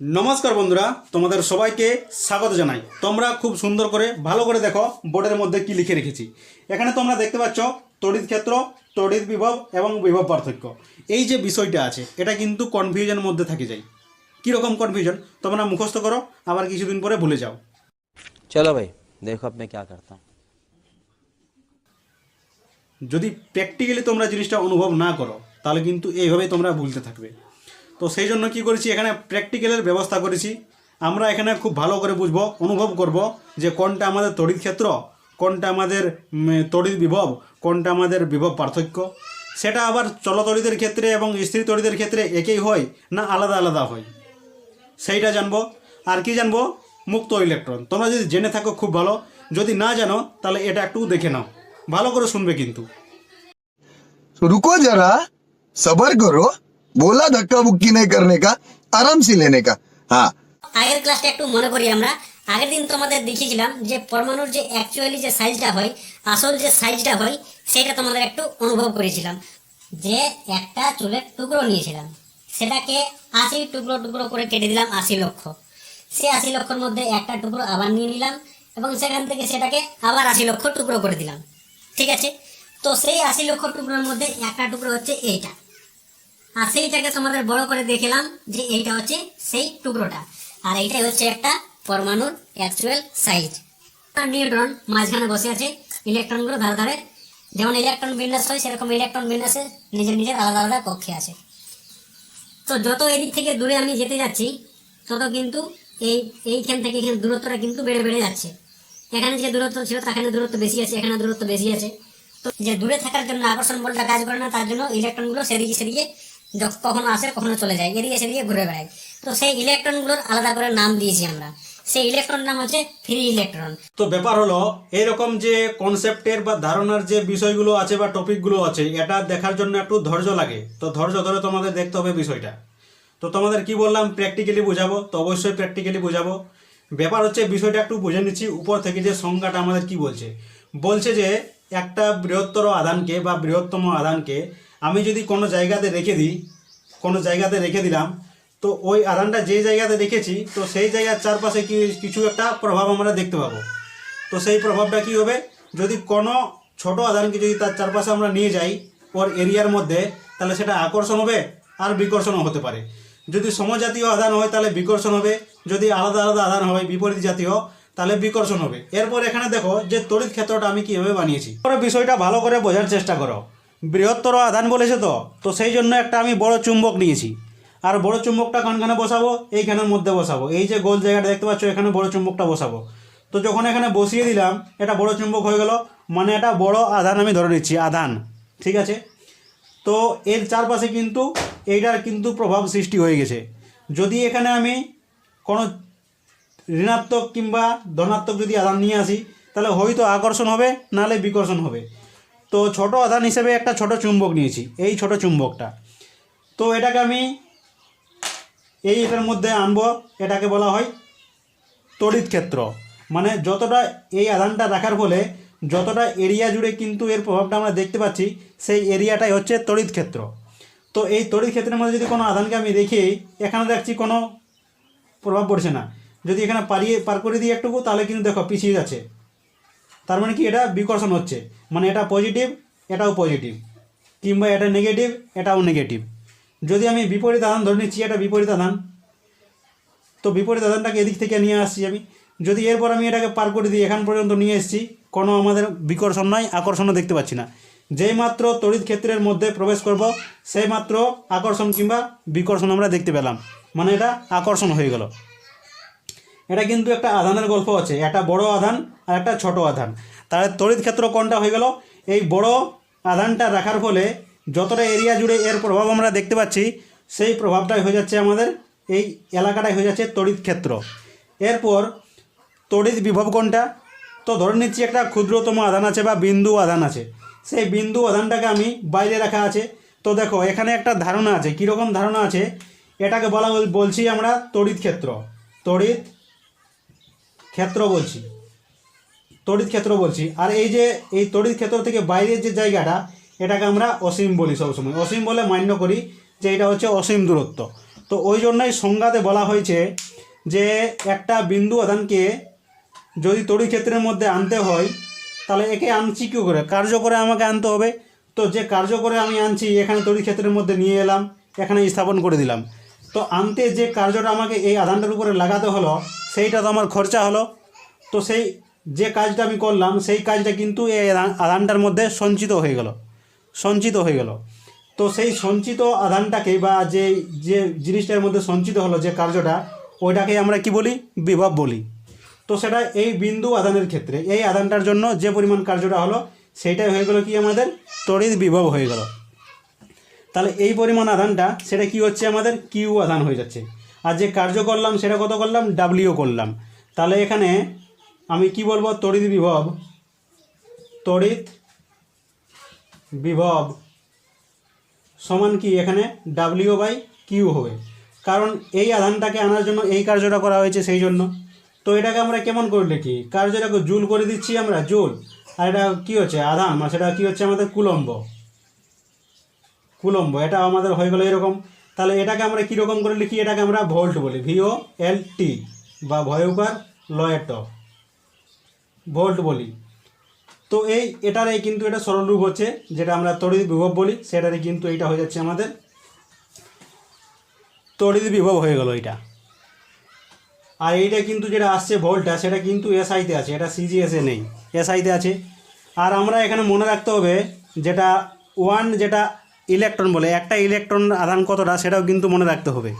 নমস্কার বন্ধুরা তোমাদের সবাইকে স্বাগত জানাই। তোমরা খুব সুন্দর করে ভালো করে দেখো বোর্ডের মধ্যে কি লিখে রেখেছি। এখানে তোমরা দেখতে পাচ্ছ তড়িৎ ক্ষেত্র তড়িৎ বিভব এবং বিভব পার্থক্য। এই যে বিষয়টা আছে এটা কিন্তু কনফিউশনের মধ্যে থাকে যায়। কীরকম কনফিউশন তোমরা মুখস্থ করো আবার কিছুদিন পরে ভুলে যাও। চলো ভাই দেখো আপনি ক্যা করতাম। যদি প্র্যাকটিক্যালি তোমরা জিনিসটা অনুভব না করো তাহলে কিন্তু এইভাবে তোমরা ভুলতে থাকবে। তো সেই জন্য কি করেছি, এখানে প্র্যাকটিক্যালের ব্যবস্থা করেছি। আমরা এখানে খুব ভালো করে বুঝব, অনুভব করব যে কোনটা আমাদের তড়িৎ ক্ষেত্র, কোনটা আমাদের তড়িৎ বিভব, কোনটা আমাদের বিভব পার্থক্য। সেটা আবার চলতড়িদের ক্ষেত্রে এবং স্ত্রী তড়িদের ক্ষেত্রে একই হয় না আলাদা আলাদা হয়। সেইটা জানব। আর কি জানব? মুক্ত ইলেকট্রন তোমরা যদি জেনে থাকো খুব ভালো। যদি না জানো, তাহলে এটা একটু দেখে নাও। ভালো করে শুনবে কিন্তু। রুকো যারা, সবার করো। बोला धक्का बुक्की नहीं करने का आराम से लेने का हाँ আগের ক্লাসটা একটু মনে করি আমরা আগের দিন তোমাদের দেখিয়েছিলাম যে পরমাণুর যে অ্যাকচুয়ালি যে সাইজটা হয় আসল যে সাইজটা হয় সেটা তোমাদের একটু অনুভব করেছিলাম যে একটা চুলের টুকরো নিয়েছিলাম সেটাকে আশি টুকরো টুকরো করে কেটে দিলাম আশি লক্ষ সে আশি লক্ষর মধ্যে একটা টুকরো আবার নিয়ে নিলাম এবং সেখান থেকে সেটাকে আবার আশি লক্ষ টুকরো করে দিলাম ঠিক আছে তো সেই আশি লক্ষ টুকরোর মধ্যে একটা টুকরো হচ্ছে এইটা আর সেইটাকে তোমাদের বড় করে দেখিলাম যে এইটা হচ্ছে সেই টুকরোটা। আর এইটাই হচ্ছে একটা পরমাণুর অ্যাকচুয়াল সাইজ নিউট্রন মাঝখানে বসে আছে ইলেকট্রনগুলো ধারে ধারে। যেমন ইলেকট্রন বিন্যাস হয়, সেরকম ইলেকট্রন বিন্যাসে নিজের নিজের আলাদা আলাদা কক্ষে আছে। তো যত এদিক থেকে দূরে আমি যেতে যাচ্ছি, তত কিন্তু এই, এইখান থেকে এখানে দূরত্বটা কিন্তু বেড়ে বেড়ে যাচ্ছে। এখানে যে দূরত্ব ছিল তাখানে দূরত্ব বেশি আছে এখানে দূরত্ব বেশি আছে। তো যে দূরে থাকার জন্য আকর্ষণ বলটা কাজ করে না, তার জন্য ইলেকট্রনগুলো সেদিকে সেদিকে কখনো আসে কখনো চলে যায়, এদিকে সেদিকে ঘুরে বেড়ায়। তো সেই ইলেকট্রনগুলোর আলাদা করে নাম দিয়েছি আমরা। সেই ইলেকট্রন নাম হচ্ছে ফ্রি ইলেকট্রন। তো ব্যাপার হলো, এইরকম যে কনসেপ্টের বা ধারণার যে বিষয়গুলো আছে বা টপিকগুলো আছে, এটা দেখার জন্য একটু ধৈর্য লাগে। তো ধৈর্য ধরে তোমাদের দেখতে হবে বিষয়টা। তো তোমাদের কি বললাম প্র্যাকটিক্যালি বোঝাবো? তো অবশ্যই প্র্যাকটিক্যালি বোঝাবো। ব্যাপার হচ্ছে, বিষয়টা একটু বুঝে নিচ্ছি, উপর থেকে যে সংজ্ঞাটা আমাদের কি বলছে। বলছে যে, একটা বৃহত্তর আদানকে বা বৃহত্তম আধানকে আমি যদি কোনো জায়গাতে রেখে দিই, কোনো জায়গাতে রেখে দিলাম, তো ওই আধানটা যে জায়গাতে রেখেছি, তো সেই জায়গার চারপাশে কি কিছু একটা প্রভাব আমরা দেখতে পাবো। তো সেই প্রভাবটা কি হবে? যদি কোনো ছোট আধানকে যদি তার চারপাশে আমরা নিয়ে যাই, ওর এরিয়ার মধ্যে, তাহলে সেটা আকর্ষণ হবে আর বিকর্ষণও হতে পারে। যদি সমজাতীয় আধান হয়, তাহলে বিকর্ষণ হবে। যদি আলাদা আলাদা আধান হয়, বিপরীত জাতীয়, তাহলে বিকর্ষণ হবে। এরপর এখানে দেখো যে তড়িৎ ক্ষেত্রটা আমি কীভাবে বানিয়েছি। পরে বিষয়টা ভালো করে বোঝার চেষ্টা করো। বৃহত্তর আধান বলেছে তো তো সেই জন্য একটা আমি বড় চুম্বক নিয়েছি। আর বড় চুম্বকটা কোনখানে বসাবো? এইখানের মধ্যে বসাবো। এই যে গোল জায়গাটা দেখতে পাচ্ছ, এখানে বড় চুম্বকটা বসাবো। তো যখন এখানে বসিয়ে দিলাম, এটা বড় চুম্বক হয়ে গেল। মানে এটা বড় আধান আমি ধরে নিচ্ছি, আধান। ঠিক আছে? তো এর চারপাশে কিন্তু এইটার কিন্তু প্রভাব সৃষ্টি হয়ে গেছে। যদি এখানে আমি কোনো ঋণাত্মক কিংবা ধনাত্মক যদি আধান নিয়ে আসি, তাহলে হয়তো আকর্ষণ হবে, নাহলে বিকর্ষণ হবে। তো ছোট আধান হিসেবে একটা ছোট চুম্বক নিয়েছি, এই ছোট চুম্বকটা। তো এটাকে আমি এই এটার মধ্যে আনব, এটাকে বলা হয় তড়িৎ ক্ষেত্র। মানে যতটা এই আধানটা রাখার ফলে যতটা এরিয়া জুড়ে কিন্তু এর প্রভাবটা আমরা দেখতে পাচ্ছি, সেই এরিয়াটাই হচ্ছে তড়িৎ ক্ষেত্র। তো এই তড়িৎ ক্ষেত্রের মধ্যে যদি কোনো আধানকে আমি দেখি এখানে দেখছি কোনো প্রভাব পড়ছে না, যদি এখানে পারিয়ে পার করে দিই একটুকু, তাহলে কিন্তু দেখো পিছিয়ে যাচ্ছে। তার মানে কি এটা বিকর্ষণ হচ্ছে। মানে এটা পজিটিভ এটাও পজিটিভ কিংবা এটা নেগেটিভ এটাও নেগেটিভ যদি আমি বিপরীত আধান ধরে নিচ্ছি, এটা বিপরীত আধান। তো বিপরীত আধানটাকে এদিক থেকে নিয়ে আসছি আমি। যদি এরপর আমি এটাকে পার করে দিই এখান পর্যন্ত নিয়ে এসেছি, কোনো আমাদের বিকর্ষণ নয় আকর্ষণও দেখতে পাচ্ছি না। যেই মাত্র তড়িৎ ক্ষেত্রের মধ্যে প্রবেশ করব, সেই মাত্র আকর্ষণ কিংবা বিকর্ষণ আমরা দেখতে পেলাম। মানে এটা আকর্ষণ হয়ে গেল। এটা কিন্তু একটা আধানের গল্প আছে। একটা বড় আধান আর একটা ছোট আধান। তাহলে তড়িৎ ক্ষেত্র কোনটা হয়ে গেল? এই বড় আধানটা রাখার ফলে যতটা এরিয়া জুড়ে এর প্রভাব আমরা দেখতে পাচ্ছি, সেই প্রভাবটাই হয়ে যাচ্ছে আমাদের এই এলাকাটাই হয়ে যাচ্ছে তড়িৎ ক্ষেত্র। এরপর তড়িৎ বিভব কোনটা? তো ধরে নিচ্ছি একটা ক্ষুদ্রতম আধান আছে বা বিন্দু আধান আছে। সেই বিন্দু আধানটাকে আমি বাইরে রাখা আছে। তো দেখো, এখানে একটা ধারণা আছে। কীরকম ধারণা আছে? এটাকে বলা বল- বলছি আমরা তড়িৎ ক্ষেত্র। তড়িৎ ক্ষেত্র বলছি। তড়িৎ ক্ষেত্র বলছি। আর এই যে, এই তড়িৎ ক্ষেত্র থেকে বাইরের যে জায়গাটা, এটাকে আমরা অসীম বলি সবসময়। অসীম বলে মান্য করি যে এটা হচ্ছে অসীম দূরত্ব। তো ওই জন্যই সংজ্ঞাতে বলা হয়েছে যে একটা বিন্দু আধানকে যদি তড়িৎ ক্ষেত্রের মধ্যে আনতে হয়, তাহলে একে আনছি কী করে কার্য করে আমাকে আনতে হবে। তো যে কার্য করে আমি আনছি, এখানে তড়িৎ ক্ষেত্রের মধ্যে নিয়ে এলাম, এখানে স্থাপন করে দিলাম। তো আনতে যে কার্যটা আমাকে এই আধানটার উপরে লাগাতে হলো, সেইটা তো আমার খরচা হলো। তো সেই যে কাজটা আমি করলাম, সেই কাজটা কিন্তু এই আধান- আধানটার মধ্যে সঞ্চিত হয়ে গেল। সঞ্চিত হয়ে গেল। তো সেই সঞ্চিত আধানটাকে বা যে যে জিনিসটার মধ্যে সঞ্চিত হলো যে কার্যটা, ওইটাকে আমরা কি বলি? বিভব বলি। তো সেটা এই বিন্দু আধানের ক্ষেত্রে, এই আধানটার জন্য যে পরিমাণ কার্যটা হলো, সেইটাই হয়ে গেল কি আমাদের? তড়িৎ বিভব হয়ে গেল। তাহলে এই পরিমাণ আধানটা, সেটা কি হচ্ছে আমাদের? কিউ আধান হয়ে যাচ্ছে। আর যে কার্য করলাম, সেটা কত করলাম? ডাব্লিউ করলাম। তাহলে এখানে আমি কি বলব? তড়িৎ বিভব তড়িৎ বিভব সমান কি? এখানে ডাব্লিউ বাই কিউ হবে। কারণ এই আধানটাকে আনার জন্য এই কার্যটা করা হয়েছে সেই জন্য। তো এটাকে আমরা কেমন করে লিখি? কার্যটাকে জুল করে দিচ্ছি আমরা, জুল। আর এটা কী হচ্ছে? আধান। মানে সেটা কি হচ্ছে? আমাদের কুলম্ব। কুলম্ব, এটা আমাদের হয়ে গেলো এরকম। তাহলে এটাকে আমরা কীরকম করে লিখি? এটাকে আমরা ভোল্ট বলি ভিও এল টি বা ভয়ঙ্কর লয়ের ট ভোল্ট বলি। তো এই এটারই কিন্তু এটা সরল রূপ হচ্ছে, যেটা আমরা তড়িৎ বিভব বলি সেটারই কিন্তু এইটা হয়ে যাচ্ছে আমাদের। তড়িৎ বিভব হয়ে গেল এটা আর এইটা কিন্তু যেটা আসছে ভোল্টটা, সেটা কিন্তু এসআইতে আছে, এটা সিজিএসে নেই। এসআইতে আছে। আর আমরা এখানে মনে রাখতে হবে, যেটা ওয়ান যেটা ইলেকট্রন বলে। একটা ইলেকট্রন আধান কতটা সেটাও কিন্তু মনে রাখতে হবে।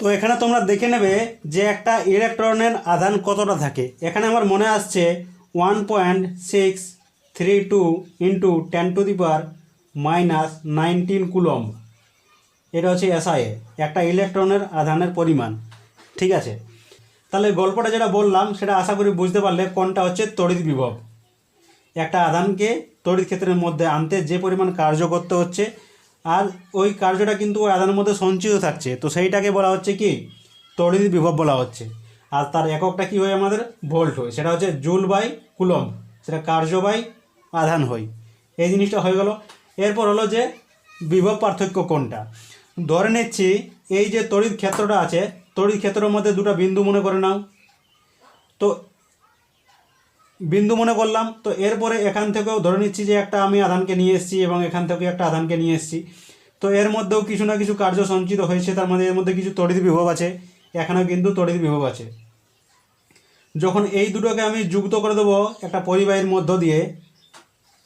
তো এখানে তোমরা দেখে নেবে যে একটা ইলেকট্রনের আধান কতটা থাকে। এখানে আমার মনে আসছে one point six three two into ten to the power minus nineteen coulomb এটা হচ্ছে এসআইএ একটা ইলেকট্রনের আধানের পরিমাণ। ঠিক আছে? তাহলে গল্পটা যেটা বললাম, সেটা আশা করি বুঝতে পারলে কোনটা হচ্ছে তড়িৎ বিভব। একটা আধানকে তড়িৎ ক্ষেত্রের মধ্যে আনতে যে পরিমাণ কার্য করতে হচ্ছে আর ওই কার্যটা কিন্তু ওই আধানের মধ্যে সঞ্চিত থাকছে। তো সেইটাকে বলা হচ্ছে কি? তড়িৎ বিভব বলা হচ্ছে। আর তার এককটা কি হয় আমাদের? ভোল্ট হয়। সেটা হচ্ছে জুল বাই কুলম্ব। সেটা কার্য বাই আধান হয়। এই জিনিসটা হয়ে গেল। এরপর হলো যে বিভব পার্থক্য কোনটা? ধরে নিচ্ছি, এই যে তড়িৎ ক্ষেত্রটা আছে, তড়িৎ ক্ষেত্রের মধ্যে দুটো বিন্দু মনে করে নাও। তো বিন্দু মনে করলাম, তো এরপরে এখান থেকেও ধরে নিচ্ছি যে একটা আমি আধানকে নিয়ে এসেছি এবং এখান থেকে একটা আধানকে নিয়ে এসেছি। তো এর মধ্যেও কিছু না কিছু কার্য সঞ্চিত হয়েছে, তার মধ্যে এর মধ্যে কিছু তড়িৎ বিভব আছে, এখানেও কিন্তু তড়িৎ বিভব আছে। যখন এই দুটোকে আমি যুক্ত করে দেবো একটা পরিবাহীর মধ্য দিয়ে,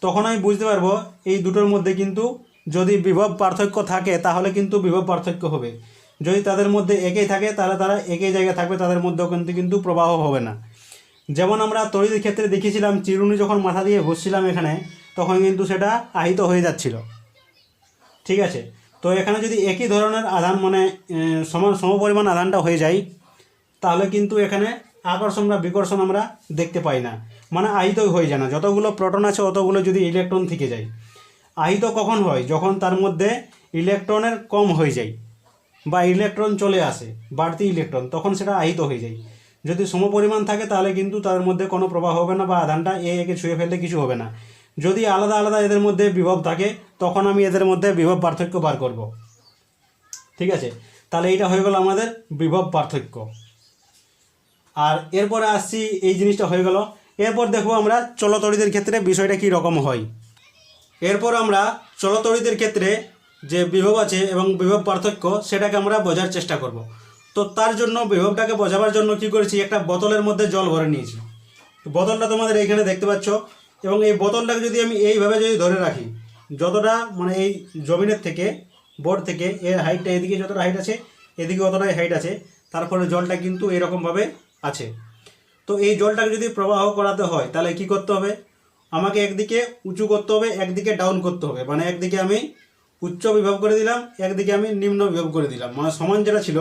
তখন আমি বুঝতে পারব এই দুটোর মধ্যে কিন্তু যদি বিভব পার্থক্য থাকে, তাহলে কিন্তু বিভব পার্থক্য হবে। যদি তাদের মধ্যে একই থাকে, তাহলে তারা একই জায়গায় থাকবে, তাদের মধ্যেও কিন্তু কিন্তু প্রবাহ হবে না। যেমন আমরা তড়িৎ ক্ষেত্রে দেখেছিলাম চিরুনি যখন মাথা দিয়ে বসছিলাম এখানে, তখন কিন্তু সেটা আহিত হয়ে যাচ্ছিল। ঠিক আছে? তো এখানে যদি একই ধরনের আধান মানে সমান সমপরিমাণ আধানটা হয়ে যায়, তাহলে কিন্তু এখানে আকর্ষণ বা বিকর্ষণ আমরা দেখতে পাই না। মানে আহিত হয়ে যায় না। যতগুলো প্রোটন আছে, অতগুলো যদি ইলেকট্রন থেকে যায়। আহিত কখন হয়? যখন তার মধ্যে ইলেকট্রনের কম হয়ে যায় বা ইলেকট্রন চলে আসে, বাড়তি ইলেকট্রন, তখন সেটা আহিত হয়ে যায়। যদি সমপরিমাণ থাকে তাহলে কিন্তু তার মধ্যে কোনো প্রবাহ হবে না বা আধানটা এ একে ছুঁয়ে ফেললে কিছু হবে না। যদি আলাদা আলাদা এদের মধ্যে বিভব থাকে, তখন আমি এদের মধ্যে বিভব পার্থক্য বার করব। ঠিক আছে? তাহলে এইটা হয়ে গেল আমাদের বিভব পার্থক্য। আর এরপরে আসছি, এই জিনিসটা হয়ে গেল। এরপর দেখব আমরা চলতড়িদের ক্ষেত্রে বিষয়টা কী রকম হয়। এরপর আমরা চলতড়িদের ক্ষেত্রে যে বিভব আছে এবং বিভব পার্থক্য, সেটাকে আমরা বোঝার চেষ্টা করব। তো তার জন্য, বিভবটাকে বোঝাবার জন্য কি করেছি, একটা বোতলের মধ্যে জল ভরে নিয়েছি। বোতলটা তোমাদের এইখানে দেখতে পাচ্ছ, এবং এই বোতলটাকে যদি আমি এইভাবে যদি ধরে রাখি, যতটা মানে এই জমিনের থেকে, বোর্ড থেকে, এর হাইটটা এদিকে যতটা হাইট আছে, এদিকে অতটাই হাইট আছে তারপরে জলটা কিন্তু এরকমভাবে আছে। তো এই জলটাকে যদি প্রবাহ করাতে হয়, তাহলে কি করতে হবে? আমাকে একদিকে উঁচু করতে হবে, একদিকে ডাউন করতে হবে। মানে একদিকে আমি উচ্চ বিভব করে দিলাম, একদিকে আমি নিম্ন বিভব করে দিলাম। মানে সমান যেটা ছিল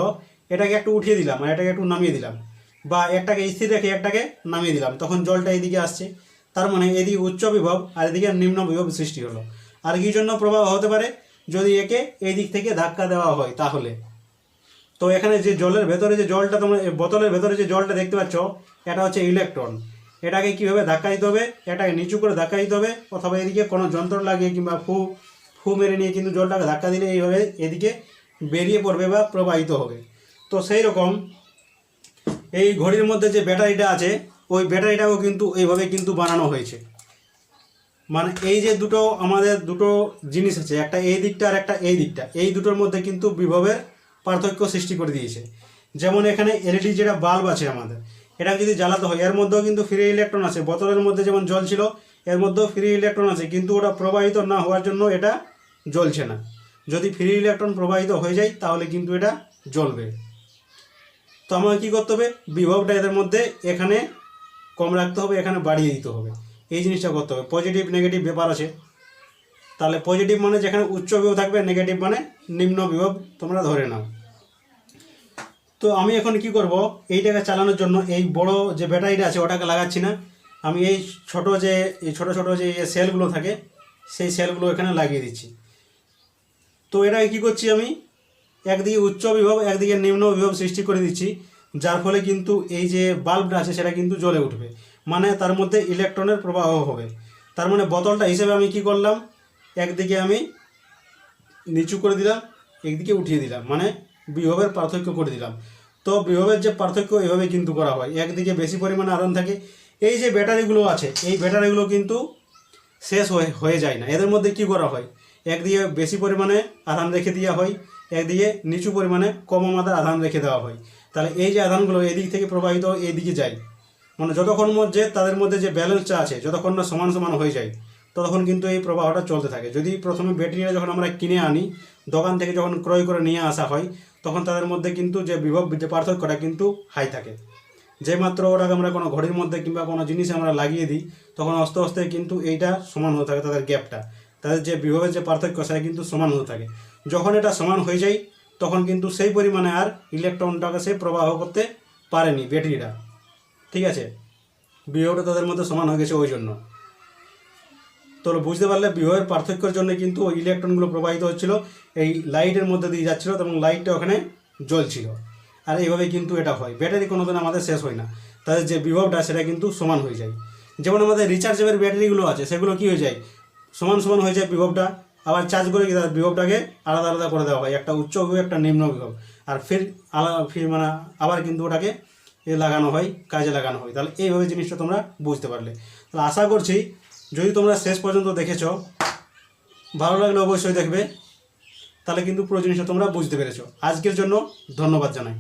এটাকে একটু উঠিয়ে দিলাম আর এটাকে একটু নামিয়ে দিলাম। বা একটাকে স্থির রেখে একটাকে নামিয়ে দিলাম, তখন জলটা এদিকে আসছে। তার মানে এদিকে উচ্চ বিভব আর এদিকে নিম্ন বিভব সৃষ্টি হলো। আর কি জন্য প্রবাহ হতে পারে? যদি একে এই দিক থেকে ধাক্কা দেওয়া হয় তাহলে। তো এখানে যে জলের ভেতরে যে জলটা তোমরা বোতলের ভেতরে যে জলটা দেখতে পাচ্ছ, এটা হচ্ছে ইলেকট্রন এটাকে কীভাবে ধাক্কা দিতে হবে? এটাকে নিচু করে ধাক্কা দিতে হবে, অথবা এদিকে কোনো যন্ত্র লাগিয়ে কিংবা ফু ফু মেরে নিয়ে কিন্তু জলটাকে ধাক্কা দিলে এইভাবে এদিকে বেরিয়ে পড়বে বা প্রবাহিত হবে। তো সেই রকম এই ঘড়ির মধ্যে যে ব্যাটারিটা আছে, ওই ব্যাটারিটাও কিন্তু এইভাবে কিন্তু বানানো হয়েছে। মানে এই যে দুটো আমাদের দুটো জিনিস আছে, একটা এই দিকটা আর একটা এই দিকটা, এই দুটোর মধ্যে কিন্তু বিভবের পার্থক্য সৃষ্টি করে দিয়েছে। যেমন এখানে এলইডি যেটা বাল্ব আছে আমাদের, এটা যদি জ্বালাতে হয়, এর মধ্যেও কিন্তু ফ্রি ইলেকট্রন আছে। বোতলের মধ্যে যেমন জল ছিল, এর মধ্যেও ফ্রি ইলেকট্রন আছে, কিন্তু ওটা প্রবাহিত না হওয়ার জন্য এটা জ্বলছে না। যদি ফ্রি ইলেকট্রন প্রবাহিত হয়ে যায়, তাহলে কিন্তু এটা জ্বলবে। তো আমাকে কী করতে হবে? বিভবটা এদের মধ্যে এখানে কম রাখতে হবে, এখানে বাড়িয়ে দিতে হবে। এই জিনিসটা করতে হবে। পজিটিভ নেগেটিভ ব্যাপার আছে। তাহলে পজিটিভ মানে যেখানে উচ্চ বিভব থাকবে নেগেটিভ মানে নিম্ন বিভব তোমরা ধরে নাও। তো আমি এখন কি করব? এইটাকে চালানোর জন্য এই বড় যে ব্যাটারিটা আছে, ওটাকে লাগাচ্ছি না। আমি এই ছোট যে, এই ছোট ছোট যে সেলগুলো থাকে, সেই সেলগুলো এখানে লাগিয়ে দিচ্ছি। তো এটাকে কী করছি আমি? একদিকে উচ্চ বিভব, একদিকে নিম্ন বিভব সৃষ্টি করে দিচ্ছি, যার ফলে কিন্তু এই যে বাল্বটা আছে, সেটা কিন্তু জ্বলে উঠবে। মানে তার মধ্যে ইলেকট্রনের প্রবাহ হবে। তার মানে বোতলটা হিসেবে আমি কি করলাম? একদিকে আমি নিচু করে দিলাম, একদিকে উঠিয়ে দিলাম। মানে বিভবের পার্থক্য করে দিলাম। তো বিভবের যে পার্থক্য এভাবে কিন্তু করা হয়। একদিকে বেশি পরিমাণে আয়রন থাকে। এই যে ব্যাটারিগুলো আছে, এই ব্যাটারিগুলো কিন্তু শেষ হয়ে হয়ে যায় না। এদের মধ্যে কি করা হয়? একদিকে বেশি পরিমাণে আধান রেখে দেওয়া হয়। একদিকে নিচু পরিমাণে কম আমাদের আধান রেখে দেওয়া হয়। তাহলে এই যে আধানগুলো এদিক থেকে প্রবাহিত এইদিকে যায়। মানে যতক্ষণ মধ্যে তাদের মধ্যে যে ব্যালেন্সটা আছে, যতক্ষণ না সমান সমান হয়ে যায়, ততক্ষণ কিন্তু এই প্রবাহটা চলতে থাকে। যদি প্রথমে ব্যাটারিটা যখন আমরা কিনে আনি, দোকান থেকে যখন ক্রয় করে নিয়ে আসা হয়, তখন তাদের মধ্যে কিন্তু যে বিভব যে পার্থক্যটা কিন্তু হাই থাকে। যে মাত্র ওটাকে আমরা কোনো ঘড়ির মধ্যে কিংবা কোনো জিনিসে আমরা লাগিয়ে দিই, তখন আস্তে আস্তে কিন্তু এইটা সমান হতে থাকে, তাদের গ্যাপটা তাদের যে বিভবের যে পার্থক্য, সেটা কিন্তু সমান হতে থাকে। যখন এটা সমান হয়ে যায়, তখন কিন্তু সেই পরিমাণে আর ইলেকট্রনটাকে সে প্রবাহ করতে পারেনি ব্যাটারিটা। ঠিক আছে? বিভবটা তাদের মধ্যে সমান হয়ে গেছে ওই জন্য। তো বুঝতে পারলে বিভবের পার্থক্যের জন্য কিন্তু ওই ইলেকট্রনগুলো প্রবাহিত হচ্ছিল, এই লাইটের মধ্যে দিয়ে যাচ্ছিল এবং লাইটটা ওখানে জ্বলছিল। আর এইভাবে কিন্তু এটা হয়। ব্যাটারি কোনোদিন আমাদের শেষ হয় না। তাদের যে বিভবটা, সেটা কিন্তু সমান হয়ে যায়। যেমন আমাদের রিচার্জেবল ব্যাটারিগুলো আছে, সেগুলো কি হয়ে যায়? সমান সমান হয়ে যায় বিভবটা। আবার চার্জ করে তার বিভবটাকে আলাদা আলাদা করে দেওয়া হয়। একটা উচ্চ বিভব, একটা নিম্ন বিভব। আর ফির আলাদা ফির মানে আবার কিন্তু ওটাকে এ লাগানো হয়, কাজে লাগানো হয়। তাহলে এইভাবে জিনিসটা তোমরা বুঝতে পারলে। তাহলে আশা করছি যদি তোমরা শেষ পর্যন্ত দেখেছ, ভালো লাগলে অবশ্যই দেখবে। তাহলে কিন্তু পুরো জিনিসটা তোমরা বুঝতে পেরেছ। আজকের জন্য ধন্যবাদ জানাই।